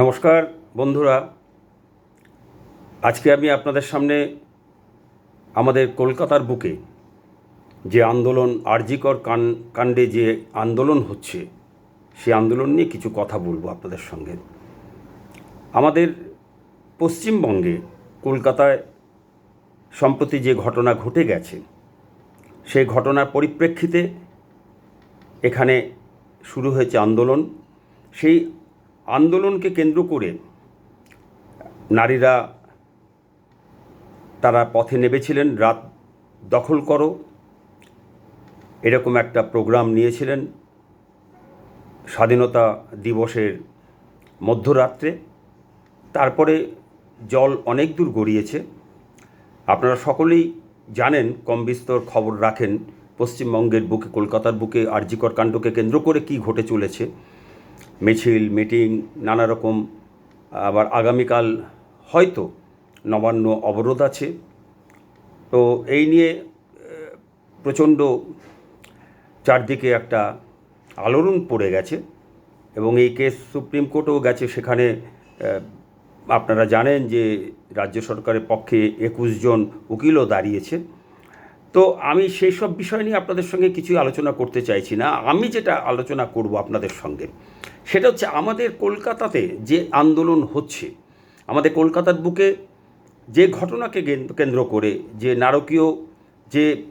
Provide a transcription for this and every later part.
নমস্কার, বন্ধুরা। আজকে আমি আপনাদের সামনে আমাদের কলকাতার বুকে যে আন্দোলন, আরজিকর কান, কাণ্ডে যে আন্দোলন হচ্ছে সেই আন্দোলন নিয়ে কিছু কথা বলব আপনাদের সঙ্গে। আমাদের পশ্চিমবঙ্গে কলকাতায় সম্প্রতি যে ঘটনা ঘটে গেছে, সেই ঘটনার পরিপ্রেক্ষিতে এখানে শুরু হয়েছে আন্দোলন। সেই আন্দোলনকে কেন্দ্র করে নারীরা তারা পথে নেমেছিলেন, রাত দখল করো। এরকম একটা প্রোগ্রাম নিয়েছিলেন স্বাধীনতা দিবসের মধ্যরাত্রে। তারপরে জল অনেক দূর গড়িয়েছে। আপনারা সকলেই জানেন, কম বিস্তর খবর রাখেন, পশ্চিমবঙ্গের বুকে, কলকাতার বুকে, আরজিকর কাণ্ডকে কেন্দ্র করে কি ঘটে চলেছে। মিছিল, মিটিং, নানা রকম, আবার আগামীকাল হয়তো নবান্ন অবরোধ আছে। তো এই নিয়ে প্রচণ্ড চারদিকে একটা আলোড়ন পড়ে গেছে এবং এই কেস সুপ্রিম কোর্টেও গেছে সেখানে আপনারা জানেন যে রাজ্য সরকারের পক্ষে একুশ জন উকিলও দাঁড়িয়েছে। তো আমি সেই সব বিষয় নিয়ে আপনাদের সঙ্গে কিছুই আলোচনা করতে চাইছি না। আমি যেটা আলোচনা করব আপনাদের সঙ্গে সেটা হচ্ছে আমাদের কলকাতাতে যে আন্দোলন হচ্ছে, আমাদের কলকাতার বুকে যে ঘটনাকে কেন্দ্র- করে যে নারকীয় যে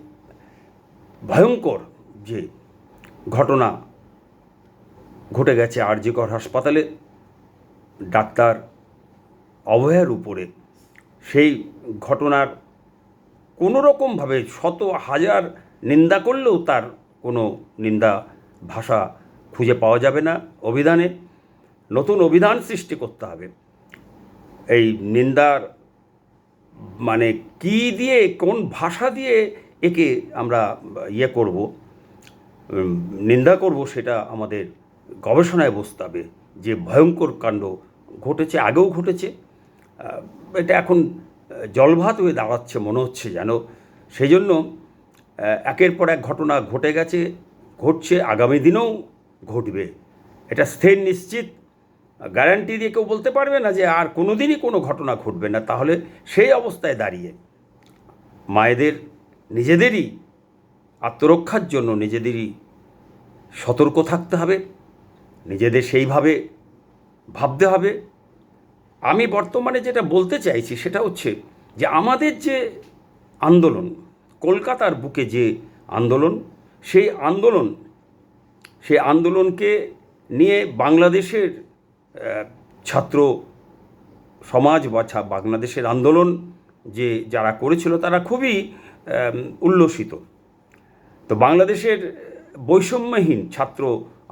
ভয়ঙ্কর যে ঘটনা ঘটে গেছে আরজিকর হাসপাতালে, ডাক্তার অভয়ার উপরে, সেই ঘটনার কোনো রকমভাবে শত হাজার নিন্দা করলেও তার কোনো নিন্দা ভাষা খুঁজে পাওয়া যাবে না অভিধানে। নতুন অভিধান সৃষ্টি করতে হবে। এই নিন্দার মানে কি দিয়ে, কোন ভাষা দিয়ে একে আমরা ইয়ে করব নিন্দা করব সেটা আমাদের গবেষণায় বসতে হবে। যে ভয়ঙ্কর কাণ্ড ঘটেছে, আগেও ঘটেছে। এটা এখন জলভাত হয়ে দাঁড়াচ্ছে, মনে হচ্ছে যেন। সেই জন্য একের পর এক ঘটনা ঘটে গেছে, ঘটছে, আগামী দিনেও ঘটবে। এটা স্থির নিশ্চিত। গ্যারান্টি দিয়ে কেউ বলতে পারবে না যে আর কোনো দিনই কোনো ঘটনা ঘটবে না। তাহলে সেই অবস্থায় দাঁড়িয়ে মায়েদের, নিজেদেরই আত্মরক্ষার জন্য নিজেদেরই সতর্ক থাকতে হবে। নিজেদের সেইভাবে ভাবতে হবে। আমি বর্তমানে যেটা বলতে চাইছি সেটা হচ্ছে যে আমাদের যে আন্দোলন, কলকাতার বুকে যে আন্দোলন, সেই আন্দোলন সেই আন্দোলনকে নিয়ে বাংলাদেশের ছাত্র সমাজ বা বাংলাদেশের আন্দোলন যে যারা করেছিল তারা খুবই উল্লসিত। তো বাংলাদেশের বৈষম্যহীন ছাত্র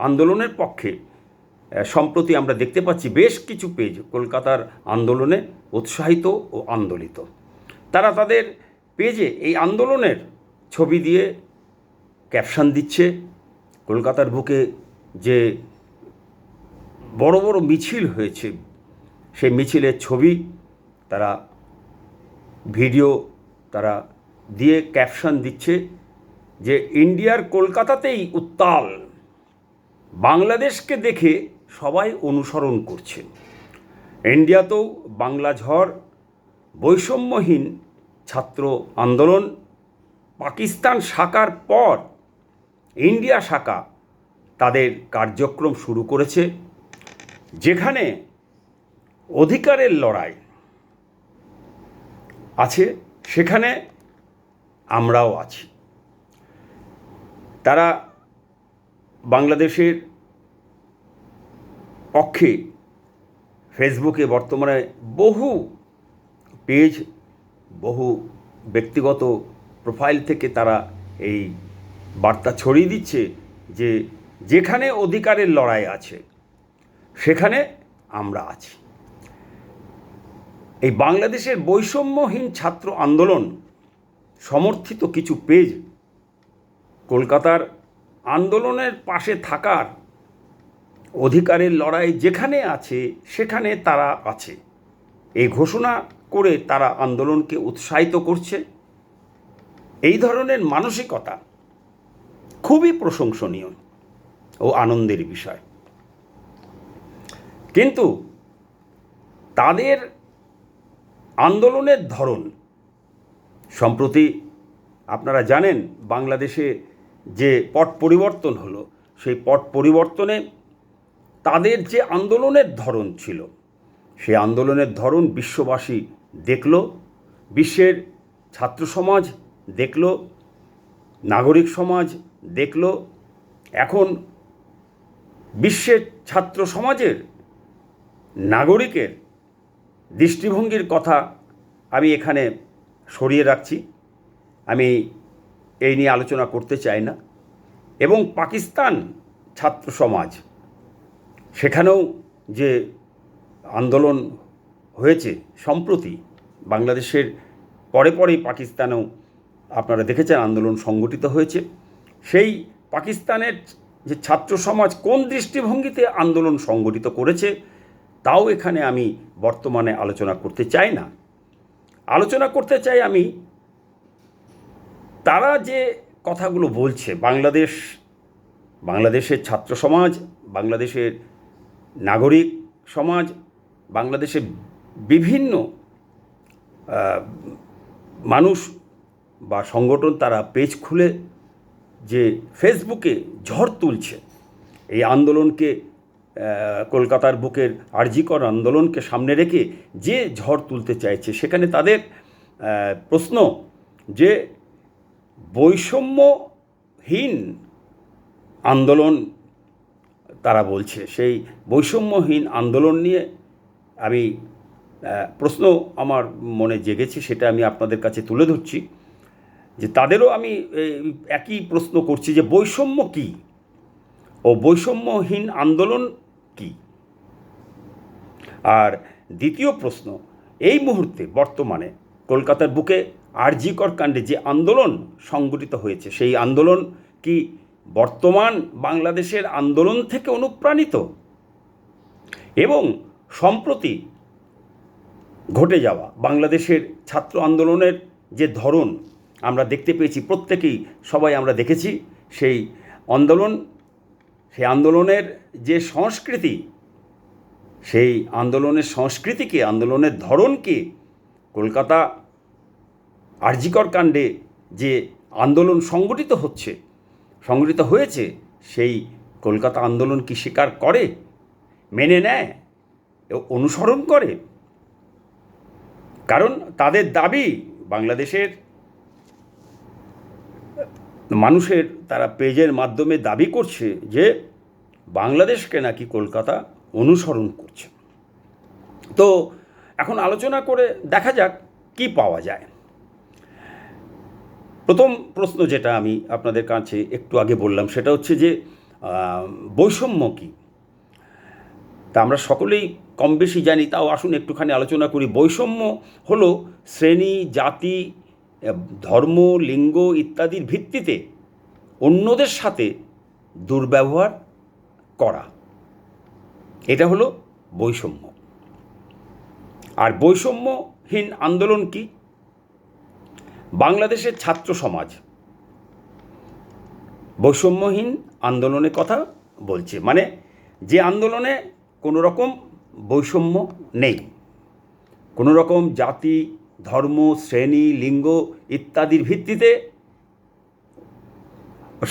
আন্দোলনের পক্ষে সম্প্রতি আমরা দেখতে পাচ্ছি বেশ কিছু পেজ কলকাতার আন্দোলনে উৎসাহিত ও আন্দোলিত। তারা তাদের পেজে এই আন্দোলনের ছবি দিয়ে ক্যাপশন দিচ্ছে। কলকাতার বুকে যে বড় বড় মিছিল হয়েছে, সেই মিছিলের ছবি তারা ভিডিও তারা দিয়ে ক্যাপশন দিচ্ছে যে ইন্ডিয়ার কলকাতাতেই উত্তাল, বাংলাদেশকে দেখে সবাই অনুসরণ করছে। ইন্ডিয়াতেও বাংলা ঝড়, বৈষম্যহীন ছাত্র আন্দোলন, পাকিস্তান শাখার পর ইন্ডিয়া শাখা তাদের কার্যক্রম শুরু করেছে, যেখানে অধিকারের লড়াই আছে, সেখানে আমরাও আছি। তারা বাংলাদেশের পক্ষে ফেসবুকে বর্তমানে বহু পেজ, বহু ব্যক্তিগত প্রোফাইল থেকে তারা এই বার্তা ছড়িয়ে দিচ্ছে যে যেখানে অধিকারের লড়াই আছে, সেখানে আমরা আছি। এই বাংলাদেশের বৈষম্যহীন ছাত্র আন্দোলন সমর্থিত কিছু পেজ কলকাতার আন্দোলনের পাশে থাকার অধিকারের লড়াই যেখানে আছে, সেখানে তারা আছে। এই ঘোষণা করে তারা আন্দোলনকে উৎসাহিত করছে। এই ধরনের মানসিকতা খুবই প্রশংসনীয় ও আনন্দের বিষয়। কিন্তু তাদের আন্দোলনের ধরন সম্প্রতি আপনারা জানেন বাংলাদেশে যে পট পরিবর্তন হলো, সেই পট পরিবর্তনে তাদের যে আন্দোলনের ধরন ছিল, সেই আন্দোলনের ধরন বিশ্ববাসী দেখল, বিশ্বের ছাত্র সমাজ দেখল, নাগরিক সমাজ দেখল এখন বিশ্বের ছাত্র সমাজের নাগরিকের দৃষ্টিভঙ্গির কথা আমি এখানে সরিয়ে রাখছি। আমি এই নিয়ে আলোচনা করতে চাই না। এবং পাকিস্তান ছাত্র সমাজ সেখানেও যে আন্দোলন হয়েছে সম্প্রতি বাংলাদেশের পরে পরেই পাকিস্তানেও আপনারা দেখেছেন আন্দোলন সংগঠিত হয়েছে। সেই পাকিস্তানের যে ছাত্র সমাজ কোন দৃষ্টিভঙ্গিতে আন্দোলন সংগঠিত করেছে, তাও এখানে আমি বর্তমানে আলোচনা করতে চাই না। আলোচনা করতে চাই আমি, তারা যে কথাগুলো বলছে, বাংলাদেশ, বাংলাদেশের ছাত্র সমাজ, বাংলাদেশের নাগরিক সমাজ, বাংলাদেশের বিভিন্ন মানুষ বা সংগঠন তারা পেজ খুলে যে ফেসবুকে ঝড় তুলছে, এই আন্দোলনকে কলকাতার বুকের আরজিকর আন্দোলনকে সামনে রেখে যে ঝড় তুলতে চাইছে, সেখানে তাদের প্রশ্ন যে বৈষম্যহীন আন্দোলন তারা বলছে। সেই বৈষম্যহীন আন্দোলন নিয়ে আমি প্রশ্ন আমার মনে জেগেছে, সেটা আমি আপনাদের কাছে তুলে ধরছি। যে তাদেরও আমি একই প্রশ্ন করছি যে বৈষম্য কী? ও বৈষম্যহীন আন্দোলন কী? আর দ্বিতীয় প্রশ্ন, এই মুহূর্তে বর্তমানে কলকাতার বুকে আরজিকর কাণ্ডে যে আন্দোলন সংগঠিত হয়েছে, সেই আন্দোলন কি বর্তমান বাংলাদেশের আন্দোলন থেকে অনুপ্রাণিত? এবং সম্প্রতি ঘটে যাওয়া বাংলাদেশের ছাত্র আন্দোলনের যে ধরন আমরা দেখতে পেয়েছি, প্রত্যেকেই সবাই আমরা দেখেছি সেই আন্দোলন, সেই আন্দোলনের যে সংস্কৃতি, সেই আন্দোলনের সংস্কৃতিকে, আন্দোলনের ধরনকে কলকাতা আরজিকর কাণ্ডে যে আন্দোলন সংগঠিত হচ্ছে, সংগঠিত হয়েছে, সেই কলকাতা আন্দোলন কি স্বীকার করে, মেনে নেয় অনুসরণ করে? কারণ তাদের দাবি বাংলাদেশের মানুষের তারা পেজের মাধ্যমে দাবি করছে যে বাংলাদেশকে নাকি কলকাতা অনুসরণ করছে। তো এখন আলোচনা করে দেখা যাক কি পাওয়া যায়। প্রথম প্রশ্ন যেটা আমি আপনাদের কাছে একটু আগে বললাম সেটা হচ্ছে যে বৈষম্য কী? তা আমরা সকলেই কম বেশি জানি, তাও আসুন একটুখানি আলোচনা করি। বৈষম্য হলো শ্রেণি, জাতি ধর্ম, লিঙ্গ ইত্যাদির ভিত্তিতে অন্যদের সাথে দুর্ব্যবহার করা। এটা হলো বৈষম্য। আর বৈষম্যহীন আন্দোলন কি? বাংলাদেশের ছাত্র সমাজ। বৈষম্যহীন আন্দোলনের কথা বলছে। মানে যে আন্দোলনে কোনো রকম বৈষম্য নেই। কোনো রকম জাতি, ধর্ম, শ্রেণি, লিঙ্গ ইত্যাদির ভিত্তিতে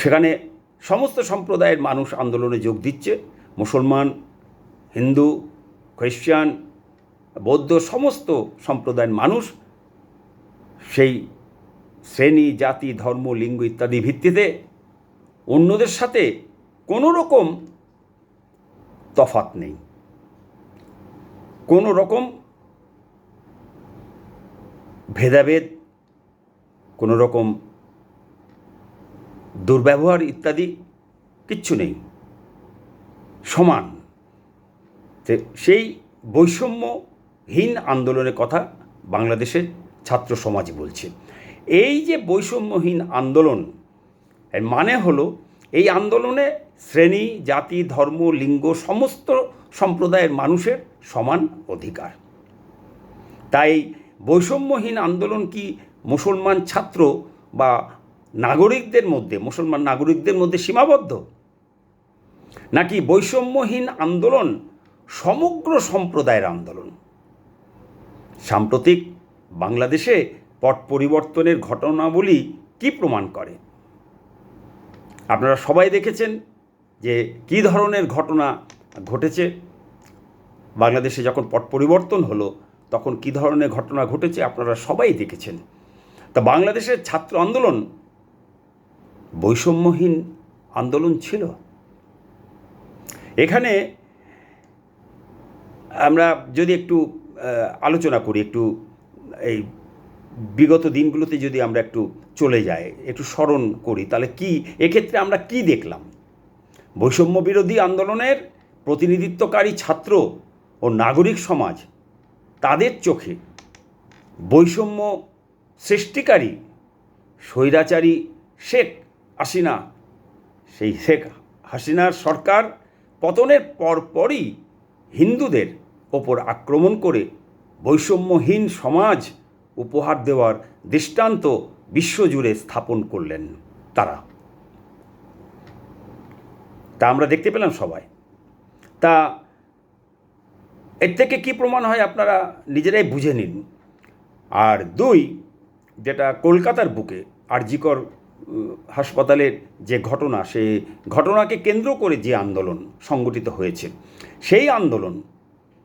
সেখানে সমস্ত সম্প্রদায়ের মানুষ আন্দোলনে যোগ দিচ্ছে। মুসলমান, হিন্দু, খ্রিস্টান, বৌদ্ধ সমস্ত সম্প্রদায়ের মানুষ সেই শ্রেণি, জাতি, ধর্ম, লিঙ্গ ইত্যাদি ভিত্তিতে অন্যদের সাথে কোনো রকম তফাত নেই। কোনো রকম ভেদাভেদ, কোনো রকম দুর্ব্যবহার ইত্যাদি কিচ্ছু নেই। সমান। সেই বৈষম্যহীন আন্দোলনের কথা বাংলাদেশের ছাত্র সমাজ বলছে। এই যে বৈষম্যহীন আন্দোলন, এর মানে হলো এই আন্দোলনে শ্রেণি, জাতি, ধর্ম, লিঙ্গ সমস্ত সম্প্রদায়ের মানুষের সমান অধিকার। তাই বৈষম্যহীন আন্দোলন কি মুসলমান ছাত্র বা নাগরিকদের মধ্যে, মুসলমান নাগরিকদের মধ্যে সীমাবদ্ধ? নাকি বৈষম্যহীন আন্দোলন, সমগ্র সম্প্রদায়ের আন্দোলন? সাম্প্রতিক বাংলাদেশে পট পরিবর্তনের ঘটনাবলী কি প্রমাণ করে? আপনারা সবাই দেখেছেন যে কী ধরনের ঘটনা ঘটেছে। বাংলাদেশে যখন পট পরিবর্তন হলো, তখন কী ধরনের ঘটনা ঘটেছে আপনারা সবাই দেখেছেন। তা বাংলাদেশের ছাত্র আন্দোলন বৈষম্যহীন আন্দোলন ছিল। এখানে আমরা যদি একটু আলোচনা করি, একটু এই বিগত দিনগুলোতে যদি আমরা একটু চলে যাই, একটু স্মরণ করি, তাহলে কি, এক্ষেত্রে আমরা কি দেখলাম? বৈষম্য বিরোধী আন্দোলনের প্রতিনিধিত্বকারী ছাত্র ও নাগরিক সমাজ, তাদের চোখে বৈষম্য সৃষ্টিকারী স্বৈরাচারী শেখ হাসিনা, সেই শেখ হাসিনার সরকার পতনের পরপরই হিন্দুদের ওপর আক্রমণ করে বৈষম্যহীন সমাজ উপহার দেওয়ার দৃষ্টান্ত বিশ্বজুড়ে স্থাপন করলেন তারা। তা আমরা দেখতে পেলাম সবাই। তা এর থেকে কি প্রমাণ হয় আপনারা নিজেরাই বুঝে নিন। আর দুই, যেটা কলকাতার বুকে আরজিকর হাসপাতালের যে ঘটনা, সেই ঘটনাকে কেন্দ্র করে যে আন্দোলন সংগঠিত হয়েছে, সেই আন্দোলন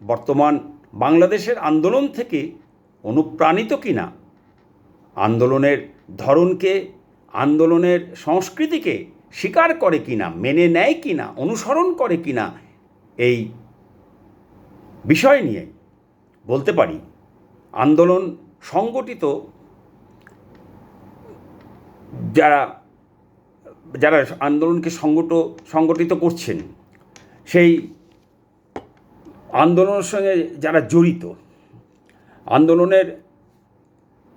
বর্তমান বাংলাদেশের আন্দোলন থেকে অনুপ্রাণিত কিনা, আন্দোলনের ধরনকে, আন্দোলনের সংস্কৃতিকে স্বীকার করে কিনা, মেনে নেয় কিনা, অনুসরণ করে কিনা, এই বিষয় নিয়ে বলতে পারি, আন্দোলন সংগঠিত যারা যারা আন্দোলনকে সংগঠ সংগঠিত করছেন, সেই আন্দোলনের সঙ্গে যারা জড়িত, আন্দোলনের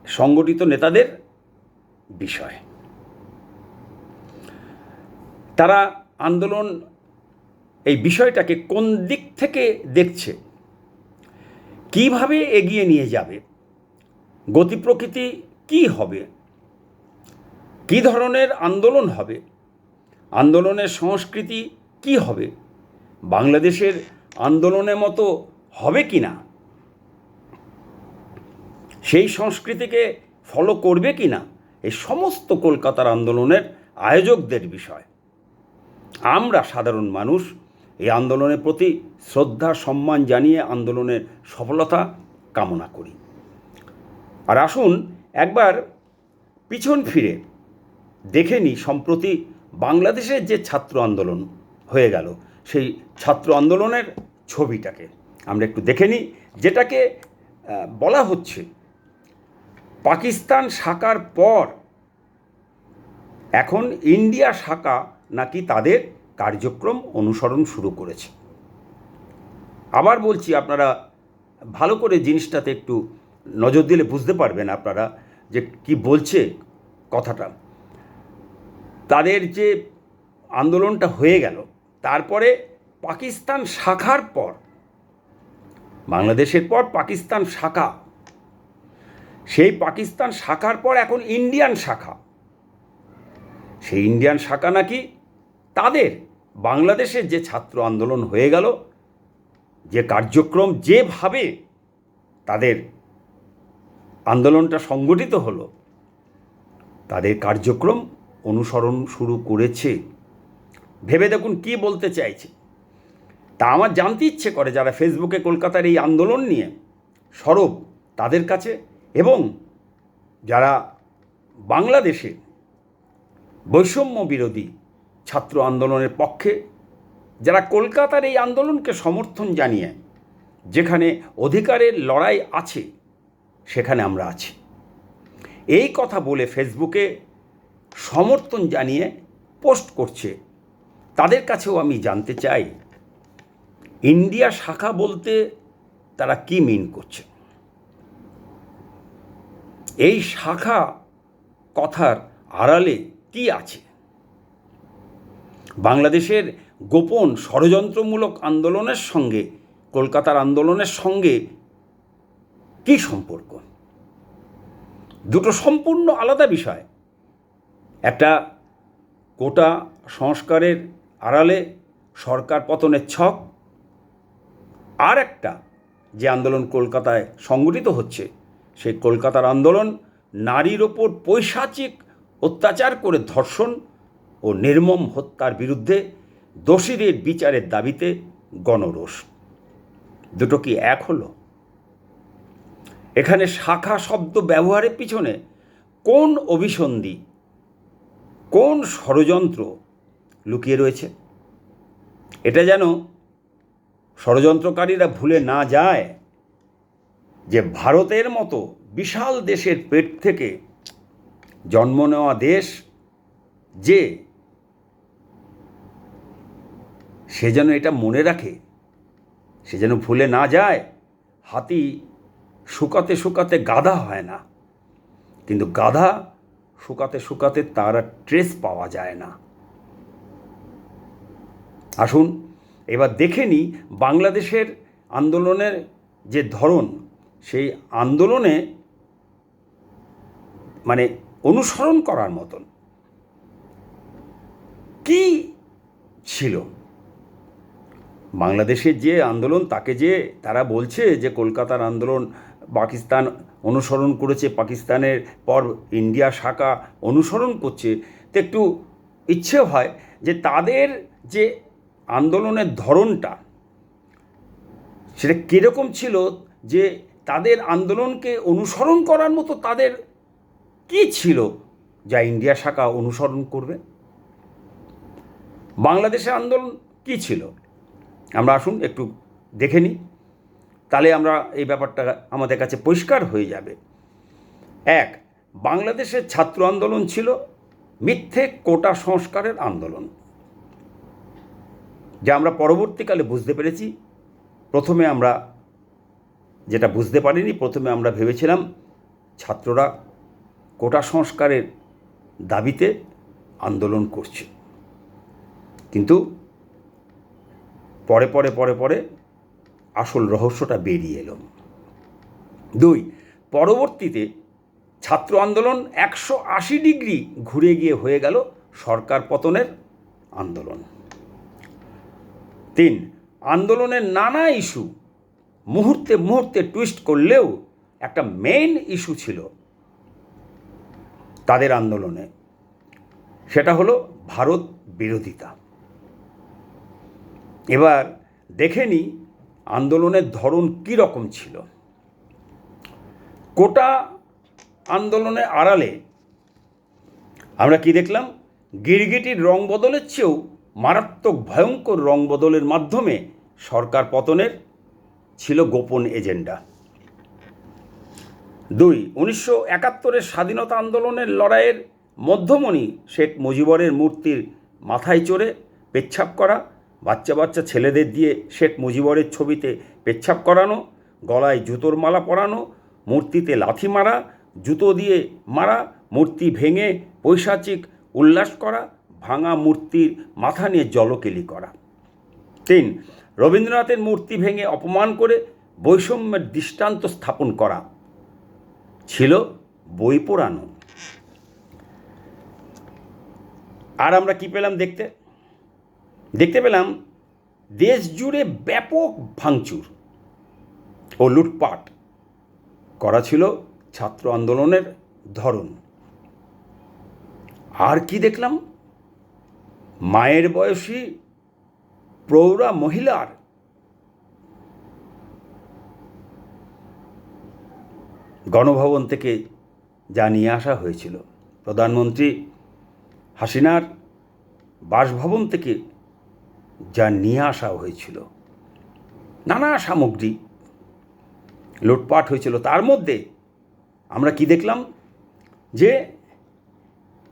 সংগঠিত নেতাদের বিষয়। তারা আন্দোলন এই বিষয়টাকে কোন দিক থেকে দেখছে? কীভাবে এগিয়ে নিয়ে যাবে? গতি প্রকৃতি কী হবে? কী ধরনের আন্দোলন হবে? আন্দোলনের সংস্কৃতি কি হবে? বাংলাদেশের আন্দোলনের মতো হবে কি না? সেই সংস্কৃতিকে ফলো করবে কি না? এই সমস্ত কলকাতার আন্দোলনের আয়োজকদের বিষয়। আমরা সাধারণ মানুষ, এই আন্দোলনের প্রতি শ্রদ্ধা, সম্মান জানিয়ে আন্দোলনের সফলতা কামনা করি। আর আসুন একবার পিছন ফিরে দেখে নিই সম্প্রতি বাংলাদেশের যে ছাত্র আন্দোলন হয়ে গেল, সেই ছাত্র আন্দোলনের ছবিটাকে। আমরা একটু দেখে নিই যেটাকে বলা হচ্ছে পাকিস্তান শাখার পর এখন ইন্ডিয়া শাখা নাকি তাদের কার্যক্রম অনুসরণ শুরু করেছে। আবার বলছি, আপনারা ভালো করে জিনিসটাতে একটু নজর দিলে বুঝতে পারবেন আপনারা যে কি বলছে কথাটা। তাদের যে আন্দোলনটা হয়ে গেল, তারপরে পাকিস্তান শাখার পর, বাংলাদেশের পর পাকিস্তান শাখা। সেই পাকিস্তান শাখার পর এখন ইন্ডিয়ান শাখা। সেই ইন্ডিয়ান শাখা নাকি তাদের বাংলাদেশের যে ছাত্র আন্দোলন হয়ে গেল, যে কার্যক্রম যেভাবে তাদের আন্দোলনটা সংগঠিত হলো, তাদের কার্যক্রম অনুসরণ শুরু করেছে। ভেবে দেখুন কি বলতে চাইছে। তা আমার জানতে ইচ্ছে করে যারা ফেসবুকে কলকাতার এই আন্দোলন নিয়ে সরব তাদের কাছে এবং যারা বাংলাদেশে বৈষম্য বিরোধী ছাত্র আন্দোলনের পক্ষে যারা কলকাতার এই আন্দোলনকে সমর্থন জানিয়ে যেখানে অধিকারের লড়াই আছে, সেখানে আমরা আছি। এই কথা বলে ফেসবুকে সমর্থন জানিয়ে পোস্ট করছে। তাদের কাছেও আমি জানতে চাই, ইন্ডিয়া শাখা বলতে তারা কি মিন করছে? এই শাখা কথার আড়ালে কি আছে? বাংলাদেশের গোপন ষড়যন্ত্রমূলক আন্দোলনের সঙ্গে, কলকাতার আন্দোলনের সঙ্গে কি সম্পর্ক? দুটো সম্পূর্ণ আলাদা বিষয়। একটা কোটা সংস্কারের আড়ালে সরকার পতনের ছক, আর একটা যে আন্দোলন কলকাতায় সংগঠিত হচ্ছে, সেই কলকাতার আন্দোলন নারীর ওপর পৈশাচিক অত্যাচার করে ধর্ষণ ও নির্মম হত্যার বিরুদ্ধে দোষীদের বিচারের দাবিতে গণরোষ। দুটো কি এক হলো? এখানে শাখা শব্দ ব্যবহারের পিছনে কোন অভিসন্ধি কোন ষড়যন্ত্র লুকিয়ে রয়েছে? এটা যেন ষড়যন্ত্রকারীরা ভুলে না যায় যে ভারতের মতো বিশাল দেশের পেট থেকে জন্ম নেওয়া দেশ যে সে যেন এটা মনে রাখে, সে যেন ভুলে না যায়, হাতি শুকাতে শুকাতে গাধা হয় না। কিন্তু গাধা শুকাতে শুকাতে তার আর ট্রেস পাওয়া যায় না। আসুন, এবার দেখে নিই বাংলাদেশের আন্দোলনের যে ধরন, সেই আন্দোলনে মানে অনুসরণ করার মতন। কি ছিল? বাংলাদেশের যে আন্দোলন, তাকে যে তারা বলছে যে কলকাতার আন্দোলন পাকিস্তান অনুসরণ করেছে, পাকিস্তানের পর ইন্ডিয়া শাখা অনুসরণ করছে। তো একটু ইচ্ছে হয় যে তাদের যে আন্দোলনের ধরনটা, সেটা কীরকম ছিল, যে তাদের আন্দোলনকে অনুসরণ করার মতো তাদের কি ছিল যা ইন্ডিয়া শাখা অনুসরণ করবে? বাংলাদেশের আন্দোলন কি ছিল? আমরা আসুন একটু দেখে নিই। তাহলে আমরা এই ব্যাপারটা আমাদের কাছে পরিষ্কার হয়ে যাবে। এক বাংলাদেশের ছাত্র আন্দোলন ছিল মিথ্যে কোটা সংস্কারের আন্দোলন। যা আমরা পরবর্তীকালে বুঝতে পেরেছি। প্রথমে আমরা যেটা বুঝতে পারিনি, প্রথমে আমরা ভেবেছিলাম ছাত্ররা কোটা সংস্কারের দাবিতে আন্দোলন করছে। কিন্তু পরে পরে পরে পরে আসল রহস্যটা বেরিয়ে এলো। দুই, পরবর্তীতে ছাত্র আন্দোলন একশো আশি ডিগ্রি ঘুরে গিয়ে হয়ে গেল সরকার পতনের আন্দোলন। তিন, আন্দোলনের নানা ইস্যু মুহূর্তে মুহূর্তে টুইস্ট করলেও একটা মেইন ইস্যু ছিল তাদের আন্দোলনে। সেটা হলো ভারত বিরোধিতা। এবার দেখে নিই আন্দোলনের ধরন কী রকম ছিল? কোটা আন্দোলনের আড়ালে আমরা কি দেখলাম? গিরগিটির রং বদলের চেয়েও মারাত্মক ভয়ঙ্কর রং বদলের মাধ্যমে সরকার পতনের ছিল গোপন এজেন্ডা। দুই, উনিশশো একাত্তরের স্বাধীনতা আন্দোলনের লড়াইয়ের মধ্যমণি শেখ মুজিবরের মূর্তির মাথায় চড়ে পেচ্ছাপ করা বাচ্চা বাচ্চা ছেলেদের দিয়ে শেখ মুজিবরের ছবিতে পেচ্ছাপ করানো, গলায় জুতোর মালা পরানো, মূর্তিতে লাথি মারা, জুতো দিয়ে মারা, মূর্তি ভেঙে পৈশাচিক উল্লাস করা, ভাঙা মূর্তির মাথা নিয়ে জলকেলি করা। তিন, রবীন্দ্রনাথের মূর্তি ভেঙে অপমান করে বৈষম্যের দৃষ্টান্ত স্থাপন করা ছিল বই পোড়ানো আর আমরা কি পেলাম দেখতে? দেখতে পেলাম দেশ জুড়ে ব্যাপক ভাঙচুর ও লুটপাট। করা ছিল ছাত্র আন্দোলনের ধরন। আর কি দেখলাম? মায়ের বয়সী প্রৌঢ়া মহিলার গণভবন থেকে যা নিয়ে আসা হয়েছিল। প্রধানমন্ত্রী হাসিনার বাসভবন থেকে যা নিয়ে আসা হয়েছিল। নানা সামগ্রী। লুটপাট হয়েছিল। তার মধ্যে আমরা কি দেখলাম? যে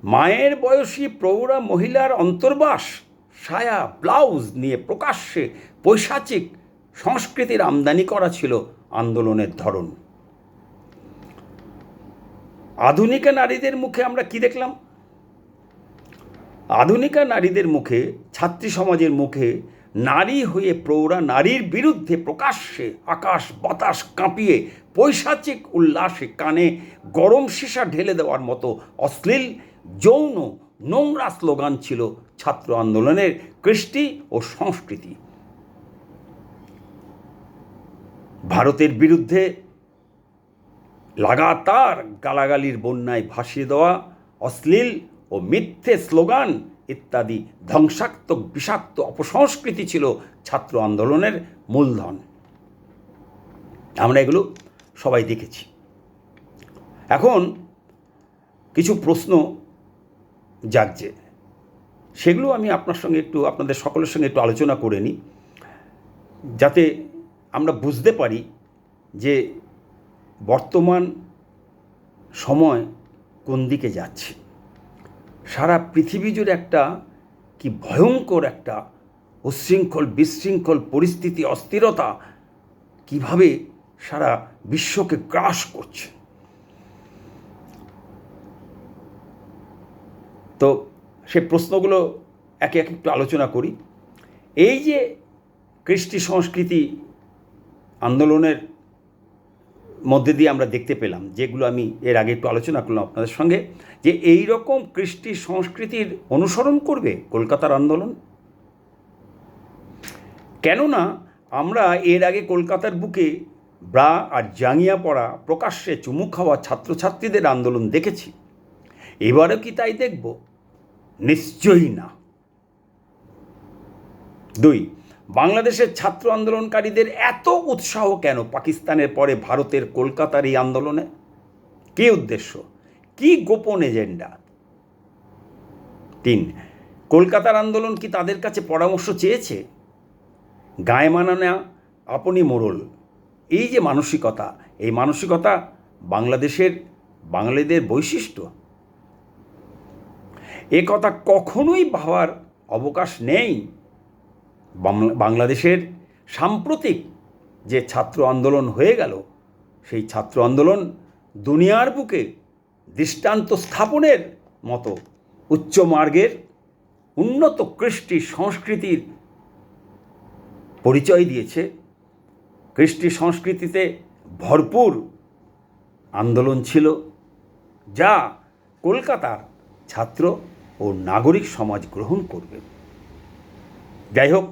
মায়ের বয়সী প্রৌঢ়া মহিলার অন্তর্বাস, সায়া, ব্লাউজ নিয়ে প্রকাশ্যে পৈশাচিক সংস্কৃতির আমদানি করা ছিল আন্দোলনের ধরন। আধুনিকা নারীদের মুখে আমরা কি দেখলাম? আধুনিকা নারীদের মুখে, ছাত্রী সমাজের মুখে নারী হয়ে প্রৌঢ়া নারীর বিরুদ্ধে প্রকাশ্যে আকাশ বাতাস কাঁপিয়ে পৈশাচিক উল্লাসে কানে গরম সীসা ঢেলে দেওয়ার মতো অশ্লীল, যৌন, নোংরা স্লোগান ছিল ছাত্র আন্দোলনের কৃষ্টি ও সংস্কৃতি। ভারতের বিরুদ্ধে লাগাতার গালাগালির বন্যায় ভাসিয়ে দেওয়া অশ্লীল ও মিথ্যে স্লোগান ইত্যাদি ধ্বংসাত্মক বিষাক্ত অপসংস্কৃতি ছিল ছাত্র আন্দোলনের মূলধন। আমরা এগুলো সবাই দেখেছি। এখন কিছু প্রশ্ন জাগছে। সেগুলো আমি আপনার সঙ্গে একটু, আপনাদের সকলের সঙ্গে একটু আলোচনা করে নিই। যাতে আমরা বুঝতে পারি যে বর্তমান সময় কোন দিকে যাচ্ছে। সারা পৃথিবী জুড়ে একটা কি ভয়ঙ্কর একটা উচ্ছৃঙ্খল বিশৃঙ্খল পরিস্থিতি, অস্থিরতা কীভাবে সারা বিশ্বকে গ্রাস করছে। তো সে প্রশ্নগুলো একে এক একটু আলোচনা করি। এই যে কৃষ্টি সংস্কৃতি আন্দোলনের মধ্যে দিয়ে আমরা দেখতে পেলাম, যেগুলো আমি এর আগে একটু আলোচনা করলাম আপনাদের সঙ্গে, যে এই রকম কৃষ্টি সংস্কৃতির অনুসরণ করবে কলকাতার আন্দোলন? কেননা আমরা এর আগে কলকাতার বুকে ব্রা আর জাঙ্গিয়া পড়া প্রকাশ্যে চুমু খাওয়া ছাত্রছাত্রীদের আন্দোলন দেখেছি। এবারও কি তাই দেখব? নিশ্চয়ই না। দুই বাংলাদেশের ছাত্র আন্দোলনকারীদের এত উৎসাহ কেন পাকিস্তানের পরে ভারতের কলকাতার এই আন্দোলনে? কী উদ্দেশ্য? কি গোপন এজেন্ডা? তিন, কলকাতার আন্দোলন কি তাদের কাছে পরামর্শ চেয়েছে? গায়ে মানানা আপনি মোড়ল এই যে মানসিকতা, এই মানসিকতা বাংলাদেশের, বাঙালিদের বৈশিষ্ট্য। এ কথা কখনোই ভাবার অবকাশ নেই। বাংলাদেশের সাম্প্রতিক যে ছাত্র আন্দোলন হয়ে গেল, সেই ছাত্র আন্দোলন দুনিয়ার বুকে দৃষ্টান্ত স্থাপনের মতো উচ্চ মার্গের উন্নত কৃষ্টি সংস্কৃতির পরিচয় দিয়েছে। কৃষ্টি সংস্কৃতিতে ভরপুর আন্দোলন ছিল, যা কলকাতার ছাত্র ও নাগরিক সমাজ গ্রহণ করবে। যাই হোক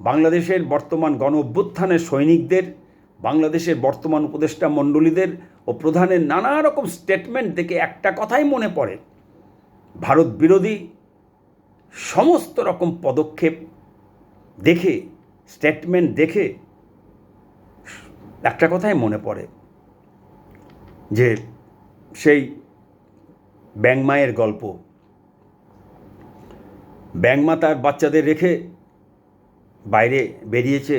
বাংলাদেশের বর্তমান গণ অভ্যুত্থানের সৈনিকদের, বাংলাদেশের বর্তমান উপদেষ্টা মণ্ডলীদের ও প্রধানের নানা রকম স্টেটমেন্ট দেখে একটা কথাই মনে পড়ে। ভারত বিরোধী সমস্ত রকম পদক্ষেপ দেখে স্টেটমেন্ট দেখে একটা কথাই মনে পড়ে যে সেই ব্যাংমায়ের গল্প। ব্যাংমা তার বাচ্চাদের রেখে বাইরে বেরিয়েছে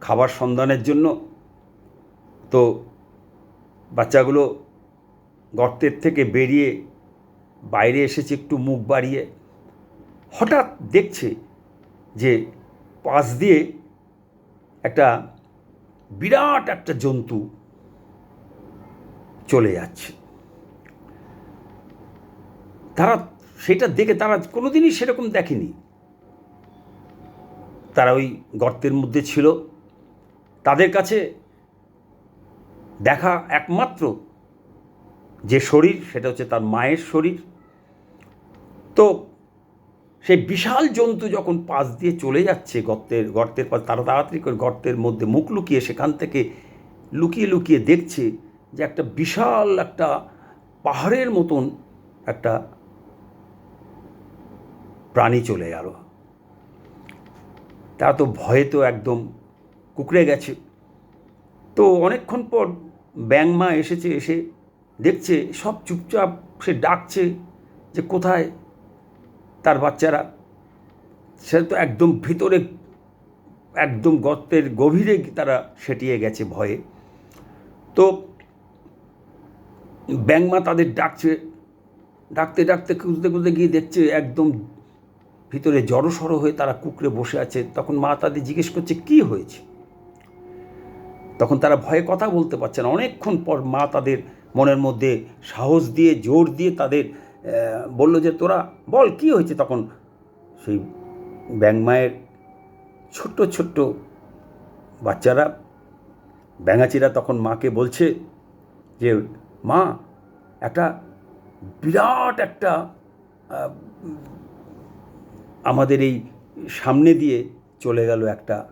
খাবার সন্ধানের জন্য। তো বাচ্চাগুলো গর্তের থেকে বেরিয়ে বাইরে এসেছে একটু মুখ বাড়িয়ে। হঠাৎ দেখছে যে পাশ দিয়ে একটা বিরাট একটা জন্তু চলে যাচ্ছে। তারা সেটা দেখে তারা কোনোদিনই সেরকম দেখেনি। তারা ওই গর্তের মধ্যে ছিল। তাদের কাছে দেখা একমাত্র যে শরীর, সেটা হচ্ছে তার মায়ের শরীর। তো সেই বিশাল জন্তু যখন পাশ দিয়ে চলে যাচ্ছে গর্তের গর্তের পাশ, তারা তাড়াতাড়ি করে গর্তের মধ্যে মুখ লুকিয়ে সেখান থেকে লুকিয়ে লুকিয়ে দেখছে যে একটা বিশাল একটা পাহাড়ের মতন একটা প্রাণী চলে গেল। তা তো ভয়ে তো একদম কুকড়ে গেছে। তো অনেকক্ষণ পর ব্যাংমা এসেছে, এসে দেখছে, সব চুপচাপ সে ডাকছে যে কোথায় তার বাচ্চারা। সে তো একদম ভিতরে, একদম গর্তের গভীরে তারা সেটিয়ে গেছে ভয়ে। তো ব্যাংমা তাদের ডাকছে, ডাকতে ডাকতে খুঁজতে খুঁজতে গিয়ে দেখছে একদম ভিতরে জড়সড় হয়ে তারা কুকড়ে বসে আছে। তখন মা তাদের জিজ্ঞেস করছে, কি হয়েছে? তখন তারা ভয়ে কথা বলতে পারছে না। অনেকক্ষণ পর মা তাদের মনের মধ্যে সাহস দিয়ে, জোর দিয়ে তাদের বলল যে, তোরা বল, কি হয়েছে? তখন সেই ব্যাংমায়ের ছোট্ট ছোট্ট বাচ্চারা, ব্যাঙাচিরা তখন মাকে বলছে যে, মা, একটা বিরাট একটা আমাদের এই সামনে দিয়ে চলে গেল একটা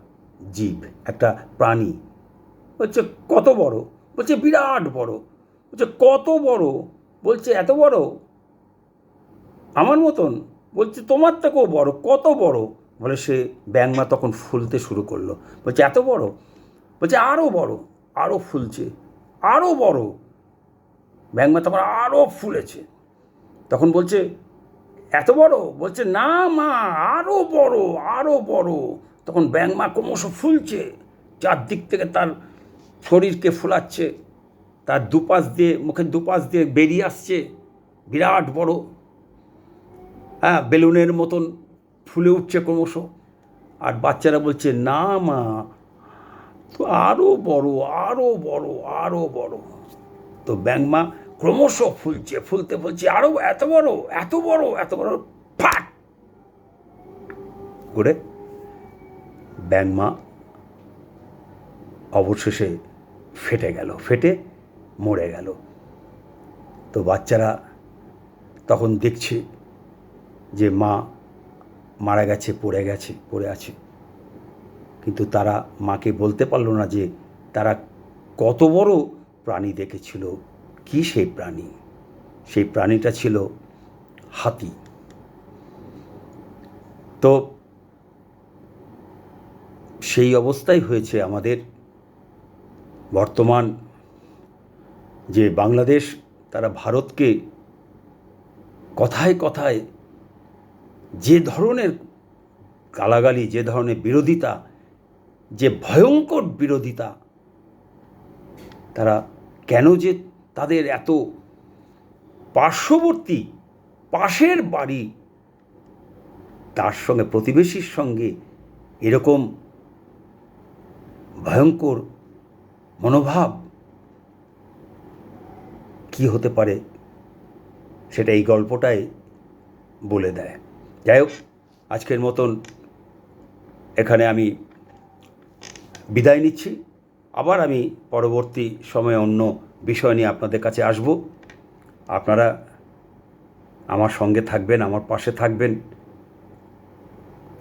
জীব, একটা প্রাণী। বলছে, কত বড়? বলছে, বিরাট বড়। বলছে, কত বড়? বলছে, এত বড়? আমার মতন? বলছে, তোমার থেকেও বড়, কত বড়? বলে সে ব্যাংমা তখন ফুলতে শুরু করল। বলছে, এত বড়? বলছে আরও বড় আরও ফুলছে আরও বড়। ব্যাংমা তখন আরও ফুলেছে। তখন বলছে এত বড়? বলছে, না মা আরও বড় আরও বড়। তখন ব্যাংমা ক্রমশ ফুলছে, চারদিক থেকে তার শরীরকে ফুলাচ্ছে, তার দুপাশ দিয়ে, মুখের দুপাশ দিয়ে বেরিয়ে আসছে, বিরাট বড়। হ্যাঁ বেলুনের মতন ফুলে উঠছে ক্রমশ। আর বাচ্চারা বলছে, না মা তো আরও বড় আরও বড় আরও বড়। তো ব্যাংমা ক্রমশ ফুলছে, ফুলতে ফুলছে আরও এত বড় এত বড় এত বড়, ফাট! করে ব্যাংমা অবশেষে ফেটে গেল, ফেটে মরে গেল। তো বাচ্চারা তখন দেখছে যে মা মারা গেছে, পড়ে গেছে, পড়ে আছে। কিন্তু তারা মাকে বলতে পারল না যে তারা কত বড় প্রাণী দেখেছিল। কি সেই প্রাণী? সেই প্রাণীটা ছিল হাতি। তো সেই অবস্থাই হয়েছে আমাদের বর্তমান যে বাংলাদেশ, তারা ভারতকে কথায় কথায় যে ধরনের গালাগালি, যে ধরনের বিরোধিতা, যে ভয়ঙ্কর বিরোধিতা, তারা কেন যে তাদের এত পার্শ্ববর্তী পাশের বাড়ি, তার সঙ্গে প্রতিবেশীর সঙ্গে এরকম ভয়ঙ্কর মনোভাব কি হতে পারে সেটা এই গল্পটাই বলে দেয়। যাই হোক, আজকের মতন এখানে আমি বিদায় নিচ্ছি। আবার আমি পরবর্তী সময়ে অন্য বিষয় নিয়ে আপনাদের কাছে আসব। আপনারা আমার সঙ্গে থাকবেন, আমার পাশে থাকবেন।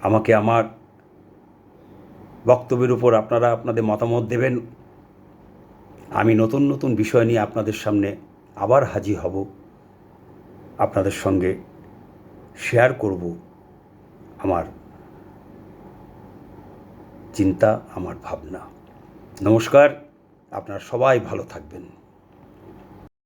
আমাকে আমার বক্তব্যের উপর আপনারা আপনাদের মতামত দেবেন। আমি নতুন নতুন বিষয় নিয়ে আপনাদের সামনে আবার হাজির হব। আপনাদের সঙ্গে শেয়ার করব আমার চিন্তা, আমার ভাবনা। নমস্কার, আপনারা সবাই ভালো থাকবেন।